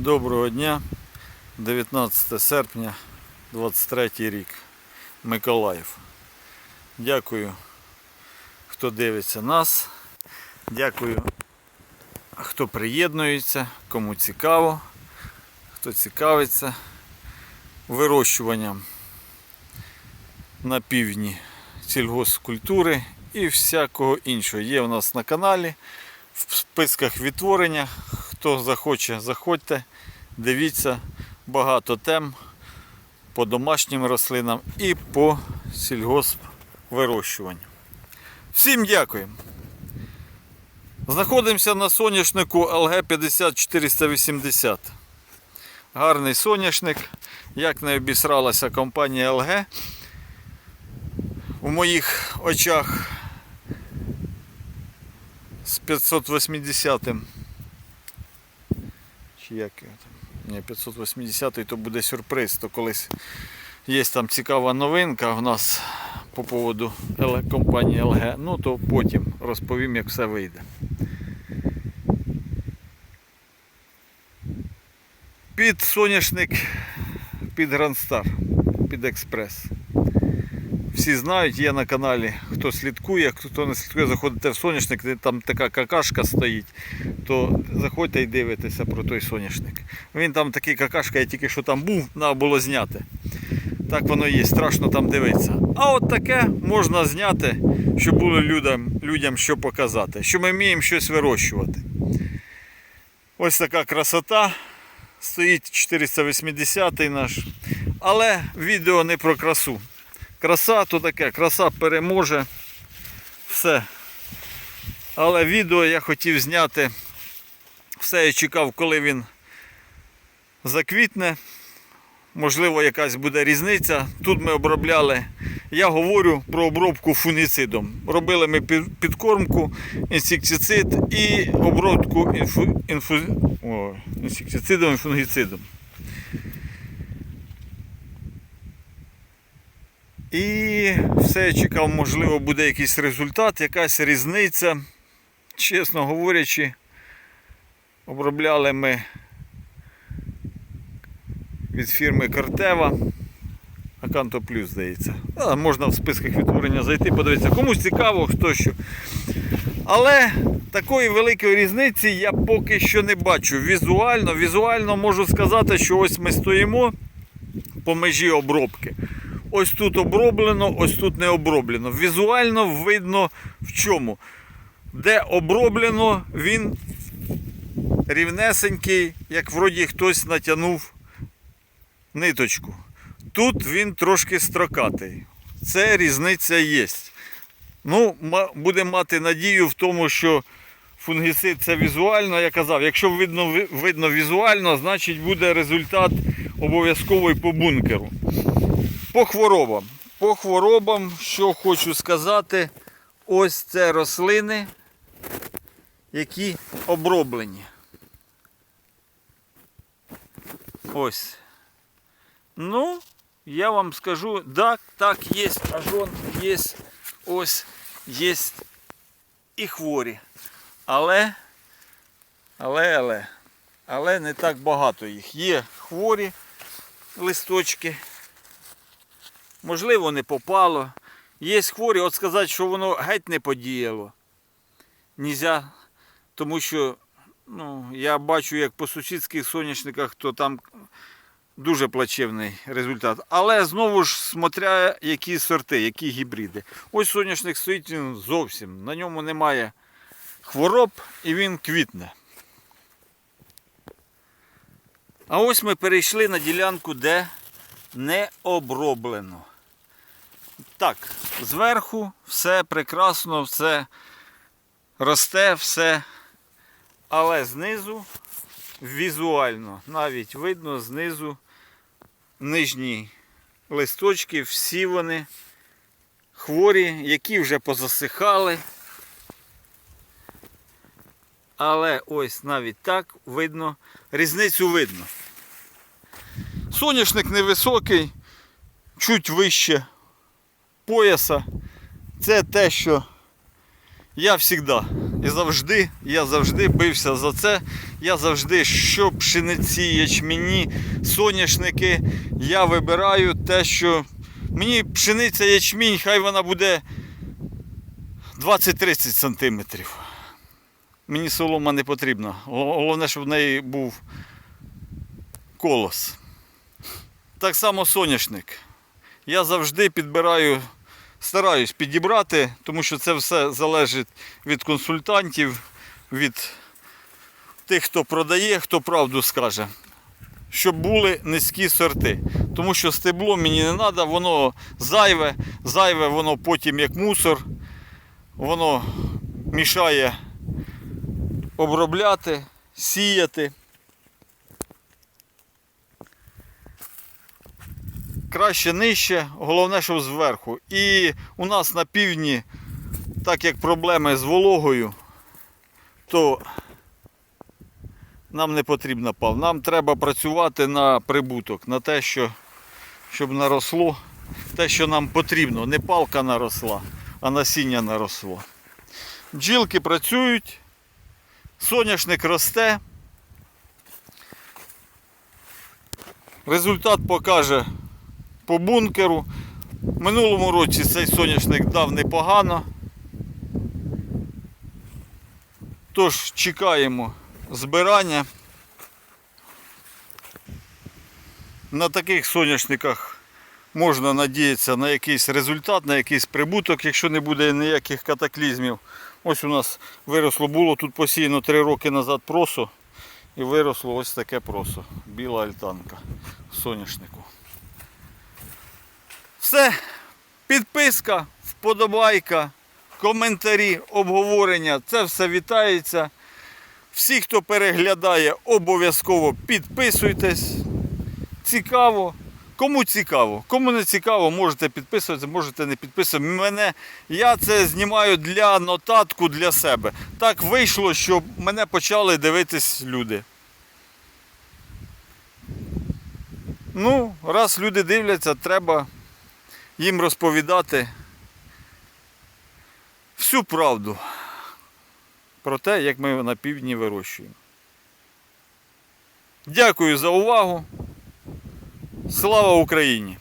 Доброго дня, 19 серпня, 23 рік, Миколаїв. Дякую, хто дивиться нас. Дякую, хто приєднується, кому цікаво, хто цікавиться вирощуванням на півдні сільгоспкультури і всякого іншого. Є у нас на каналі в списках відтворення. Хто захоче, заходьте, дивіться багато тем по домашнім рослинам і по сільгоспвирощуванню. Всім дякую! Знаходимося на соняшнику LG 50480. Гарний соняшник. Як не обісралася компанія LG. У моїх очах з 580 чи як його там? Ні, 580 то буде сюрприз, то колись є там цікава новинка в нас по поводу компанії LG. Ну то потім розповім, як все вийде. Під соняшник під Грандстар, під Експрес. Всі знають, є на каналі, хто слідкує, хто не слідкує, заходите в соняшник, де там така какашка стоїть, то заходьте і дивитеся про той соняшник. Він там такий какашка, я тільки що там був, треба було зняти. Так воно є, страшно там дивитися. А от таке можна зняти, щоб було людям, людям що показати, що ми вміємо щось вирощувати. Ось така красота. Стоїть 480 наш. Але відео не про красу. Краса то таке, краса переможе все. Але відео я хотів зняти. Все я чекав, коли він заквітне. Можливо, якась буде різниця. Тут ми обробляли. Я говорю про обробку фунгіцидом. Робили ми підкормку, інсектицид і обробку інфу, інфу, о, інсектицидом і фунгіцидом. І все чекав, можливо, буде якийсь результат, якась різниця. Чесно говорячи, обробляли ми від фірми Кортева. Аканто Плюс, здається. А, можна в списках відтворення зайти, подивитися. Комусь цікаво, хто що. Але такої великої різниці я поки що не бачу. Візуально, візуально можу сказати, що ось ми стоїмо по межі обробки. Ось тут оброблено, ось тут не оброблено. Візуально видно в чому. Де оброблено, він рівнесенький, як вроді хтось натягнув ниточку. Тут він трошки строкатий. Це різниця є. Ну, будемо мати надію в тому, що фунгіцид це візуально. Я казав, якщо видно, видно візуально, значить буде результат обов'язковий по бункеру. По хворобам. По хворобам, що хочу сказати, ось це рослини, які оброблені. Ось. Ну, я вам скажу, так, так, є ажон, є ось, є і хворі. Але, але, але, але не так багато їх. Є хворі листочки. Можливо, не попало. Є хворі, от сказати, що воно геть не подіяло. Нельзя, тому що ну, я бачу, як по сусідських соняшниках, то там дуже плачевний результат. Але знову ж смотря які сорти, які гібриди. Ось соняшник стоїть він зовсім. На ньому немає хвороб і він квітне. А ось ми перейшли на ділянку, де не оброблено. Так, зверху все прекрасно, все росте, все. Але знизу візуально, навіть видно знизу нижні листочки, всі вони хворі, які вже позасихали. Але ось навіть так видно, різницю видно. Соняшник невисокий, чуть вище пояса. Це те, що Я завжди і завжди, я завжди бився за це. Я завжди, що пшениці, ячмені, соняшники, я вибираю те, що мені пшениця ячмінь, хай вона буде 20-30 сантиметрів. Мені солома не потрібна. Головне, щоб в неї був колос. Так само соняшник. Я завжди підбираю, стараюсь підібрати, тому що це все залежить від консультантів, від тих, хто продає, хто правду скаже. Щоб були низькі сорти. Тому що стебло мені не треба, воно зайве, зайве, воно потім як мусор, воно мішає обробляти, сіяти. Краще нижче, головне, щоб зверху. І у нас на півдні, так як проблеми з вологою, то нам не потрібна пал. Нам треба працювати на прибуток, на те, що, щоб наросло те, що нам потрібно. Не палка наросла, а насіння наросло. Бджілки працюють, соняшник росте. Результат покаже по бункеру. Минулому році цей соняшник дав непогано. Тож чекаємо збирання. На таких соняшниках можна надіятися на якийсь результат, на якийсь прибуток, якщо не буде ніяких катаклізмів. Ось у нас виросло було тут посіяно 3 роки назад просо. І виросло ось таке просо. Біла альтанка в соняшнику. Все. Підписка, вподобайка, коментарі, обговорення. Це все вітається. Всі, хто переглядає, обов'язково підписуйтесь. Цікаво. Кому цікаво, кому не цікаво, можете підписуватися, можете не підписувати. Мене, я це знімаю для нотатку для себе. Так вийшло, що мене почали дивитись люди. Ну, раз люди дивляться, треба їм розповідати всю правду про те, як ми на півдні вирощуємо. Дякую за увагу. Слава Україні!